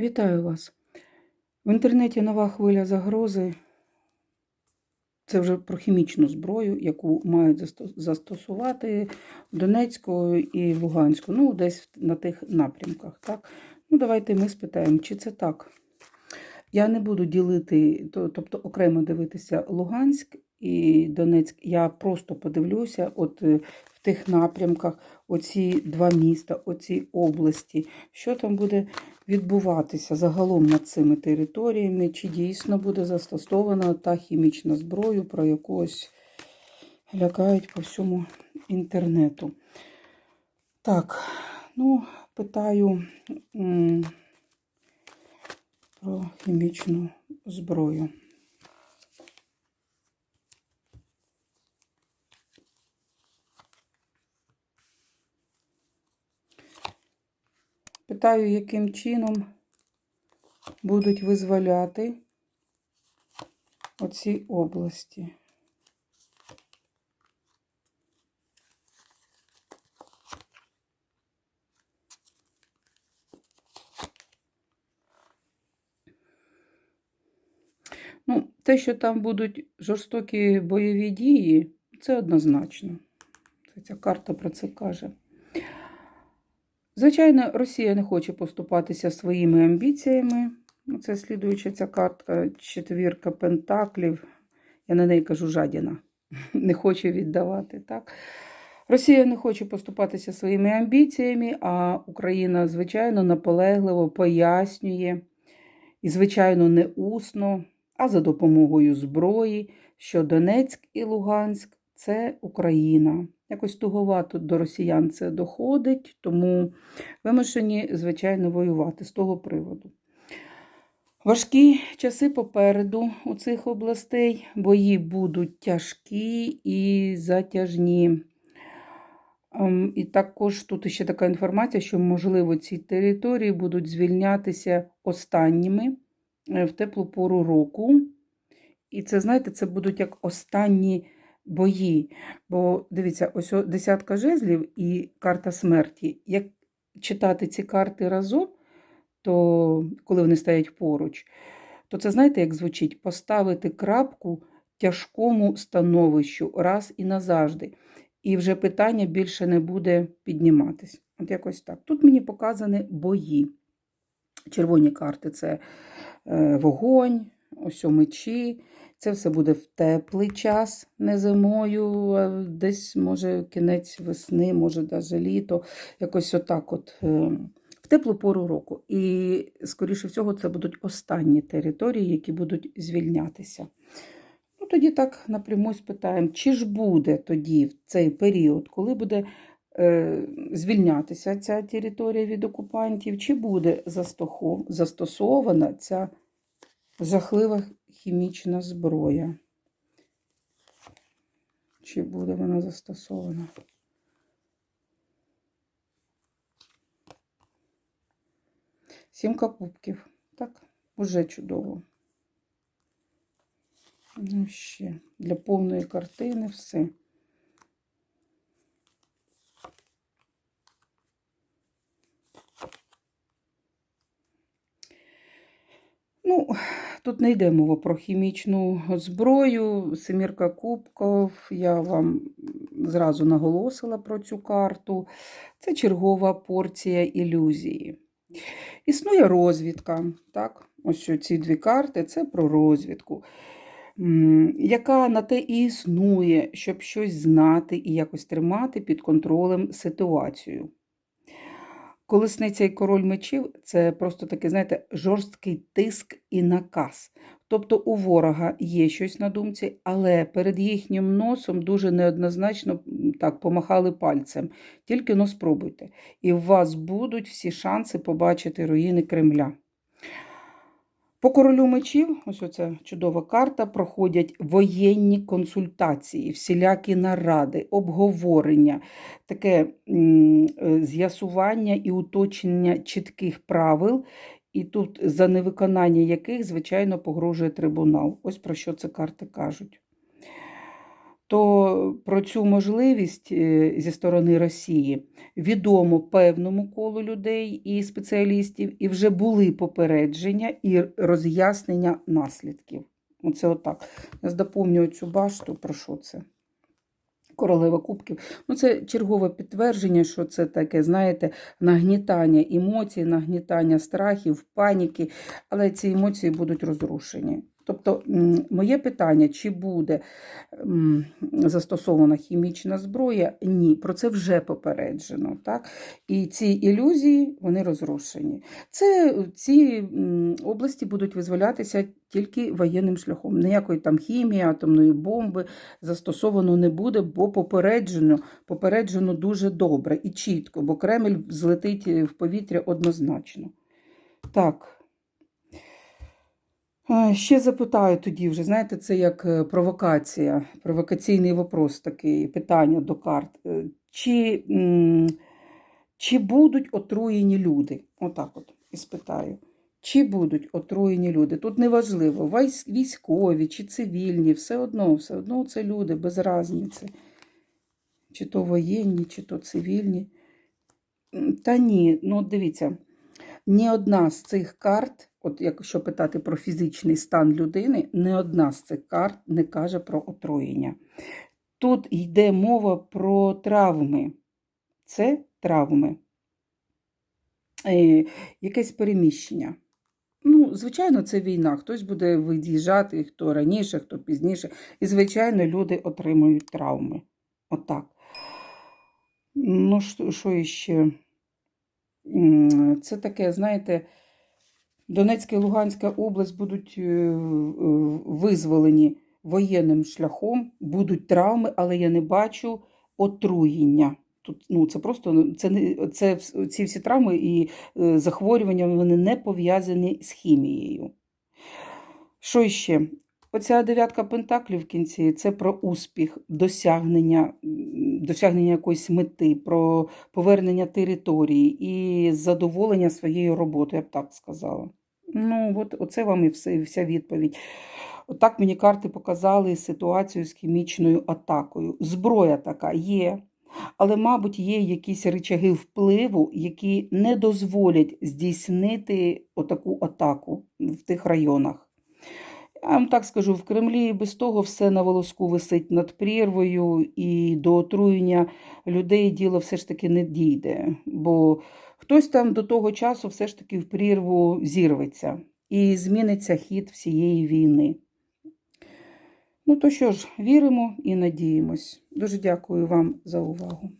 Вітаю вас. В інтернеті нова хвиля загрози. Це вже про хімічну зброю, яку мають застосувати в Донецьку і Луганську, ну, десь на тих напрямках. Так? Ну, давайте ми спитаємо, чи це так. Я не буду ділити, тобто окремо дивитися Луганськ і Донецьк. Я просто подивлюся, от е, в тих напрямках, оці два міста, оці області, що там буде відбуватися загалом над цими територіями, чи дійсно буде застосована та хімічна зброя, про яку лякають по всьому інтернету. Так, ну, питаю про хімічну зброю. Питаю, яким чином будуть визволяти оці області. Ну, те, що там будуть жорстокі бойові дії, це однозначно. Ця карта про це каже. Звичайно, Росія не хоче поступатися своїми амбіціями. Ну, Це слідуюча ця картка, четвірка пентаклів. Я на неї кажу жадіна. Не хоче віддавати. так? Росія не хоче поступатися своїми амбіціями, а Україна, звичайно, наполегливо пояснює, і, звичайно, не усно, а за допомогою зброї, що Донецьк і Луганськ це Україна. Якось туговато до росіян це доходить, тому вимушені, звичайно, воювати з того приводу. Важкі часи попереду у цих областей. Бої будуть тяжкі і затяжні. Ем, І також тут ще така інформація, що, можливо, ці території будуть звільнятися останніми е, в теплу пору року. І це, знаєте, це будуть як останні бої. Бо дивіться, ось десятка жезлів і карта смерті. Як читати ці карти разом, то коли вони стоять поруч, то це знаєте, як звучить? Поставити крапку тяжкому становищу раз і назавжди. І вже питання більше не буде підніматись. От якось так. Тут мені показані бої. Червоні карти це е, вогонь, ось мечі. Це все буде в теплий час, не зимою, а десь, може, кінець весни, може, навіть літо. Якось отак от. е, В теплу пору року. І, скоріше всього, це будуть останні території, які будуть звільнятися. Ну, тоді так напряму спитаємо, чи ж буде тоді в цей період, коли буде е, звільнятися ця територія від окупантів, чи буде застосована ця жахлива хімічна зброя? Чи буде вона застосована? Сімка кубків. Так, уже чудово. Ну, ще для повної картини все. Ну, тут не йде мова про хімічну зброю. Семірка кубків. Я вам зразу наголосила про цю карту. Це чергова порція ілюзії. Існує розвідка. Так? Ось ці дві карти це про розвідку, яка на те і існує, щоб щось знати і якось тримати під контролем ситуацію. Колесниця і король мечів це просто такий, знаєте, жорсткий тиск і наказ. Тобто у ворога є щось на думці, але перед їхнім носом дуже неоднозначно так помахали пальцем. Тільки но спробуйте. І у вас будуть всі шанси побачити руїни Кремля. По королю мечів, ось оця чудова карта, проходять воєнні консультації, всілякі наради, обговорення, таке е, з'ясування і уточнення чітких правил, і тут за невиконання яких, звичайно, погрожує трибунал. Ось про що ці карти кажуть. То про цю можливість е, зі сторони Росії відомо певному колу людей і спеціалістів, і вже були попередження і роз'яснення наслідків. Оце отак. Я доповнюю цю башту, про що це? Королева кубків. Ну, це чергове підтвердження, що це таке, знаєте, нагнітання емоцій, нагнітання страхів, паніки, але ці емоції будуть розрушені. Тобто, моє питання, чи буде застосована хімічна зброя? Ні, про це вже попереджено. Так? І ці ілюзії вони розрушені. Це ці області будуть визволятися тільки воєнним шляхом. Ніякої там хімії, атомної бомби застосовано не буде, бо попереджено, попереджено дуже добре і чітко, бо Кремль злетить в повітря однозначно. Так. Ще запитаю тоді вже, знаєте, це як е, провокація, провокаційний вопрос такий, питання до карт. Е, Чи, чи будуть отруєні люди? Отак от і спитаю. Чи будуть отруєні люди? Тут неважливо, військові чи цивільні, все одно, все одно це люди, без різниці. Чи то воєнні, чи то цивільні. Та ні, ну дивіться, ні одна з цих карт, от якщо питати про фізичний стан людини, ні одна з цих карт не каже про отруєння. Тут йде мова про травми. Це травми. Е, якесь переміщення. Ну, звичайно, це війна. Хтось буде від'їжджати, хто раніше, хто пізніше. І, звичайно, люди отримують травми. Отак. Ну, що, що іще? Це таке, знаєте, Донецька і Луганська область будуть е, визволені воєнним шляхом, будуть травми, але я не бачу отруєння. Тут ну, це просто це не це ці всі травми і е, захворювання вони не пов'язані з хімією. Що ще? Оця дев'ятка пентаклів в кінці це про успіх, досягнення, досягнення якоїсь мети, про повернення території і задоволення своєю роботою, я б так сказала. Ну, от оце вам і все, вся відповідь. Отак мені карти показали ситуацію з хімічною атакою. Зброя така є, але, мабуть, є якісь рычаги впливу, які не дозволять здійснити отаку атаку в тих районах. Я вам так скажу, в Кремлі без того все на волоску висить над прірвою, і до отруєння людей діло все ж таки не дійде. Бо хтось там до того часу все ж таки в прірву зірветься і зміниться хід всієї війни. Ну то що ж, віримо і надіємось. Дуже дякую вам за увагу.